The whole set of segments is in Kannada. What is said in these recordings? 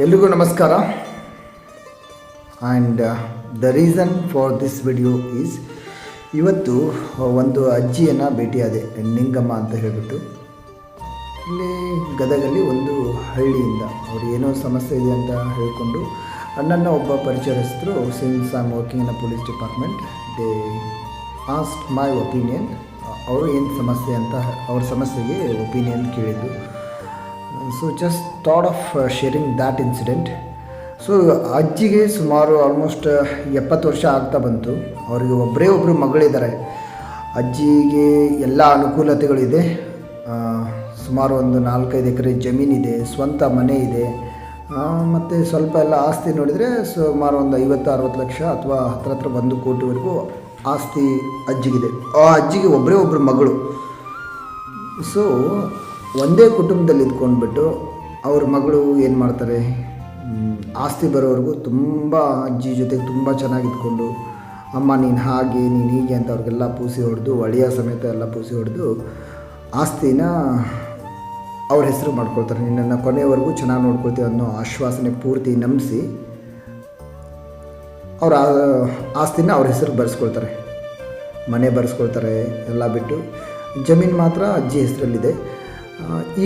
ಎಲ್ರಿಗೂ ನಮಸ್ಕಾರ. And the reason for this video is ಇವತ್ತು ಒಂದು ಅಜ್ಜಿಯನ್ನು ಭೇಟಿಯಾದೆ, ನಿಂಗಮ್ಮ ಅಂತ ಹೇಳಿಬಿಟ್ಟು. ಇಲ್ಲಿ ಗದಗಲ್ಲಿ ಒಂದು ಹಳ್ಳಿಯಿಂದ, ಅವ್ರು ಏನೋ ಸಮಸ್ಯೆ ಇದೆ ಅಂತ ಹೇಳಿಕೊಂಡು ಅಣ್ಣನ ಒಬ್ಬ ಪರಿಚಯಸ್ಥರು since am working in police department they asked my opinion ಅವರು ಏನು ಸಮಸ್ಯೆ ಅಂತ, ಅವ್ರ ಸಮಸ್ಯೆಗೆ ಒಪಿನಿಯನ್ ಕೇಳಿದ್ದು. So just thought of sharing that incident so ಅಜ್ಜಿಗೆ ಸುಮಾರು ಆಲ್ಮೋಸ್ಟ್ ಎಪ್ಪತ್ತು ವರ್ಷ ಆಗ್ತಾ ಬಂತು. ಅವರಿಗೆ ಒಬ್ಬರೇ ಒಬ್ಬರು ಮಗಳಿದ್ದಾರೆ. ಅಜ್ಜಿಗೆ ಎಲ್ಲ ಅನುಕೂಲತೆಗಳಿದೆ. ಸುಮಾರು ಒಂದು ನಾಲ್ಕೈದು ಎಕರೆ ಜಮೀನಿದೆ, ಸ್ವಂತ ಮನೆ ಇದೆ. ಮತ್ತು ಸ್ವಲ್ಪ ಎಲ್ಲ ಆಸ್ತಿ ನೋಡಿದರೆ ಸುಮಾರು ಒಂದು ಐವತ್ತು, ಅರವತ್ತು ಲಕ್ಷ ಅಥವಾ ಹತ್ರ ಹತ್ರ ಒಂದು ಕೋಟಿವರೆಗೂ ಆಸ್ತಿ ಅಜ್ಜಿಗಿದೆ. ಆ ಅಜ್ಜಿಗೆ ಒಬ್ಬರೇ ಒಬ್ಬರು ಮಗಳು. ಸೊ ಒಂದೇ ಕುಟುಂಬದಲ್ಲಿ ಇದ್ಕೊಂಡ್ಬಿಟ್ಟು ಅವ್ರ ಮಗಳು ಏನು ಮಾಡ್ತಾರೆ? ಆಸ್ತಿ ಬರೋವರೆಗೂ ತುಂಬ ಅಜ್ಜಿ ಜೊತೆಗೆ ತುಂಬ ಚೆನ್ನಾಗಿ ಇದ್ಕೊಂಡು, ಅಮ್ಮ, ನೀನು ಹಾಗೆ, ನೀನು ಹೀಗೆ ಅಂತ ಅವ್ರಿಗೆಲ್ಲ ಪೂಸಿ ಹೊಡೆದು, ಒಳಿಯ ಸಮೇತ ಎಲ್ಲ ಪೂಸಿ ಹೊಡೆದು ಆಸ್ತಿನ ಅವ್ರ ಹೆಸರು ಮಾಡ್ಕೊಳ್ತಾರೆ. ನಿನ್ನನ್ನು ಕೊನೆಯವರೆಗೂ ಚೆನ್ನಾಗಿ ನೋಡ್ಕೊಳ್ತೀವಿ ಅನ್ನೋ ಆಶ್ವಾಸನೆ ಪೂರ್ತಿ ನಂಬಿಸಿ ಅವ್ರ ಆಸ್ತಿನ ಅವ್ರ ಹೆಸರು ಬರೆಸ್ಕೊಳ್ತಾರೆ. ಮನೆ ಬರೆಸ್ಕೊಳ್ತಾರೆ, ಎಲ್ಲ ಬಿಟ್ಟು. ಜಮೀನು ಮಾತ್ರ ಅಜ್ಜಿ ಹೆಸರಲ್ಲಿದೆ.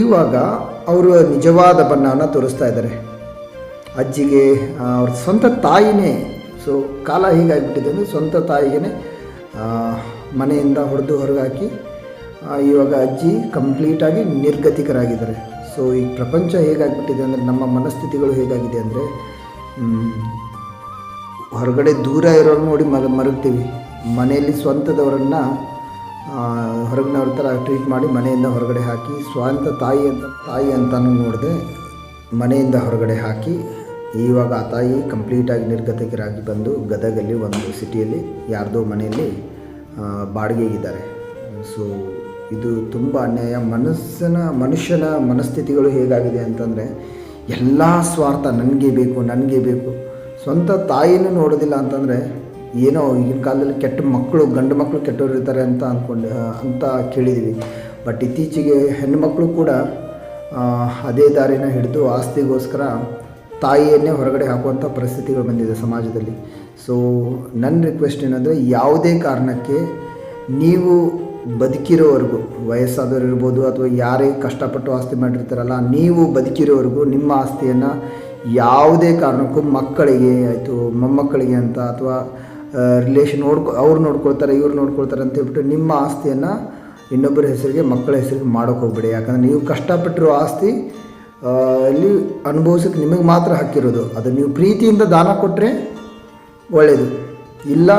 ಇವಾಗ ಅವರು ನಿಜವಾದ ಬಣ್ಣವನ್ನು ತೋರಿಸ್ತಾ ಇದ್ದಾರೆ. ಅಜ್ಜಿಗೆ ಅವ್ರ ಸ್ವಂತ ತಾಯಿನೇ ಸೊ ಕಾಲ ಹೀಗಾಗಿಬಿಟ್ಟಿದೆ ಅಂದರೆ ಸ್ವಂತ ತಾಯಿಗೆ ಮನೆಯಿಂದ ಹೊಡೆದು ಹೊರಗಾಕಿ ಇವಾಗ ಅಜ್ಜಿ ಕಂಪ್ಲೀಟಾಗಿ ನಿರ್ಗತಿಕರಾಗಿದ್ದಾರೆ. ಸೊ ಈ ಪ್ರಪಂಚ ಹೇಗಾಗಿಬಿಟ್ಟಿದೆ ಅಂದರೆ, ನಮ್ಮ ಮನಸ್ಥಿತಿಗಳು ಹೇಗಾಗಿದೆ ಅಂದರೆ ಹೊರಗಡೆ ದೂರ ಇರೋರು ನೋಡಿ ಮರ, ಮರಗ್ತೀವಿ. ಮನೆಯಲ್ಲಿ ಸ್ವಂತದವರನ್ನು ಹೊರಗಿನವ್ರ ಥರ ಟ್ರೀಟ್ ಮಾಡಿ ಮನೆಯಿಂದ ಹೊರಗಡೆ ಹಾಕಿ, ಸ್ವಂತ ತಾಯಿ ಅಂತ, ತಾಯಿ ಅಂತಲೂ ನೋಡಿದೆ, ಮನೆಯಿಂದ ಹೊರಗಡೆ ಹಾಕಿ, ಇವಾಗ ಆ ತಾಯಿ ಕಂಪ್ಲೀಟಾಗಿ ನಿರ್ಗತಿಕರಾಗಿ ಬಂದು ಗದಗಲ್ಲಿ ಒಂದು ಸಿಟಿಯಲ್ಲಿ ಯಾರ್ದೋ ಮನೆಯಲ್ಲಿ ಬಾಡಿಗೆಗಿದ್ದಾರೆ. ಸೊ ಇದು ತುಂಬ ಅನ್ಯಾಯ. ಮನಸ್ಸಿನ, ಮನುಷ್ಯನ ಮನಸ್ಥಿತಿಗಳು ಹೇಗಾಗಿದೆ ಅಂತಂದರೆ, ಎಲ್ಲ ಸ್ವಾರ್ಥ ನನಗೆ ಬೇಕು ನನಗೆ ಬೇಕು. ಸ್ವಂತ ತಾಯಿನೂ ನೋಡೋದಿಲ್ಲ ಅಂತಂದರೆ ಏನೋ ಈಗಿನ ಕಾಲದಲ್ಲಿ ಕೆಟ್ಟ ಮಕ್ಕಳು, ಗಂಡು ಮಕ್ಕಳು ಕೆಟ್ಟವರು ಇರ್ತಾರೆ ಅಂತ ಅಂದ್ಕೊಂಡು ಅಂತ ಕೇಳಿದ್ದೀವಿ ಬಟ್ ಇತ್ತೀಚೆಗೆ ಹೆಣ್ಣುಮಕ್ಕಳು ಕೂಡ ಅದೇ ದಾರಿನ ಹಿಡಿದು ಆಸ್ತಿಗೋಸ್ಕರ ತಾಯಿಯನ್ನೇ ಹೊರಗಡೆ ಹಾಕುವಂಥ ಪರಿಸ್ಥಿತಿಗಳು ಬಂದಿದೆ ಸಮಾಜದಲ್ಲಿ. ಸೊ ನನ್ನ ರಿಕ್ವೆಸ್ಟ್ ಏನಂದರೆ ಯಾವುದೇ ಕಾರಣಕ್ಕೆ ನೀವು ಬದುಕಿರೋವರೆಗೂ, ವಯಸ್ಸಾದವರು ಇರ್ಬೋದು ಅಥವಾ ಯಾರೇ ಕಷ್ಟಪಟ್ಟು ಆಸ್ತಿ ಮಾಡಿರ್ತಾರಲ್ಲ, ನೀವು ಬದುಕಿರೋವರೆಗೂ ನಿಮ್ಮ ಆಸ್ತಿಯನ್ನು ಯಾವುದೇ ಕಾರಣಕ್ಕೂ ಮಕ್ಕಳಿಗೆ, ಆಯಿತು ಮೊಮ್ಮಕ್ಕಳಿಗೆ ಅಂತ ಅಥವಾ ರಿಲೇಷನ್ ನೋಡ್ಕೊ, ಅವ್ರು ನೋಡ್ಕೊಳ್ತಾರೆ, ಇವ್ರು ನೋಡ್ಕೊಳ್ತಾರೆ ಅಂತ ಹೇಳ್ಬಿಟ್ಟು ನಿಮ್ಮ ಆಸ್ತಿಯನ್ನು ಇನ್ನೊಬ್ಬರ ಹೆಸರಿಗೆ, ಮಕ್ಕಳ ಹೆಸರಿಗೆ ಮಾಡೋಕೆ ಹೋಗ್ಬೇಡಿ. ಯಾಕಂದರೆ ನೀವು ಕಷ್ಟಪಟ್ಟಿರೋ ಆಸ್ತಿ ಇಲ್ಲಿ ಅನುಭವಿಸೋಕ್ಕೆ ನಿಮಗೆ ಮಾತ್ರ ಹಕ್ಕಿರೋದು. ಅದು ನೀವು ಪ್ರೀತಿಯಿಂದ ದಾನ ಕೊಟ್ಟರೆ ಒಳ್ಳೆಯದು ಇಲ್ಲ,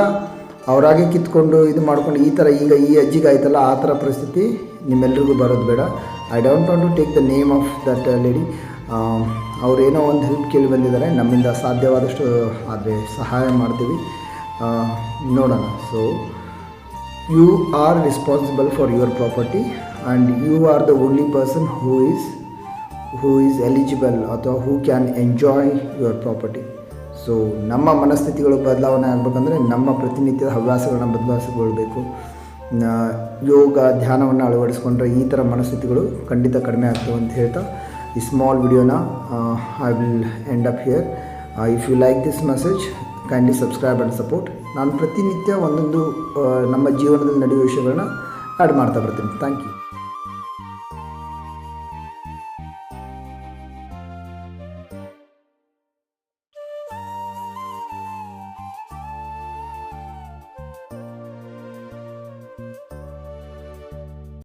ಅವರಾಗೆ ಕಿತ್ಕೊಂಡು ಇದು ಮಾಡ್ಕೊಂಡು ಈ ಥರ ಈಗ ಈ ಅಜ್ಜಿಗೆ ಆಯ್ತಲ್ಲ, ಆ ಥರ ಪರಿಸ್ಥಿತಿ ನಿಮ್ಮೆಲ್ಲರಿಗೂ ಬರೋದು ಬೇಡ. I don't want to take the name of that lady ಅವರೇನೋ ಒಂದು ಹೆಲ್ಪ್ ಕೇಳಿ ಬಂದಿದ್ದಾರೆ. ನಮ್ಮಿಂದ ಸಾಧ್ಯವಾದಷ್ಟು, ಆದರೆ ಸಹಾಯ ಮಾಡ್ತೀವಿ. ನೋಡೋಣ. So you are responsible for your property and you are the only person who is who is eligible ಅಥವಾ who can enjoy your property so ನಮ್ಮ ಮನಸ್ಥಿತಿಗಳು ಬದಲಾವಣೆ ಆಗಬೇಕಂದ್ರೆ ನಮ್ಮ ಪ್ರತಿನಿತ್ಯದ ಹವ್ಯಾಸಗಳನ್ನ ಬದಲಾಯಿಸಿಕೊಳ್ಬೇಕು. ಯೋಗ, ಧ್ಯಾನವನ್ನು ಅಳವಡಿಸ್ಕೊಂಡ್ರೆ ಈ ಥರ ಮನಸ್ಥಿತಿಗಳು ಖಂಡಿತ ಕಡಿಮೆ ಆಗ್ತವೆ ಅಂತ ಹೇಳ್ತಾ, ಈ ಸ್ಮಾಲ್ ವಿಡಿಯೋನ I will end up here if you like this message kindly subscribe and support ನಾನು ಪ್ರತಿನಿತ್ಯ ಒಂದೊಂದು ನಮ್ಮ ಜೀವನದಲ್ಲಿ ನಡೆಯುವ ವಿಷಯಗಳನ್ನ ಆ್ಯಡ್ ಮಾಡ್ತಾ ಬರ್ತೀನಿ. Thank you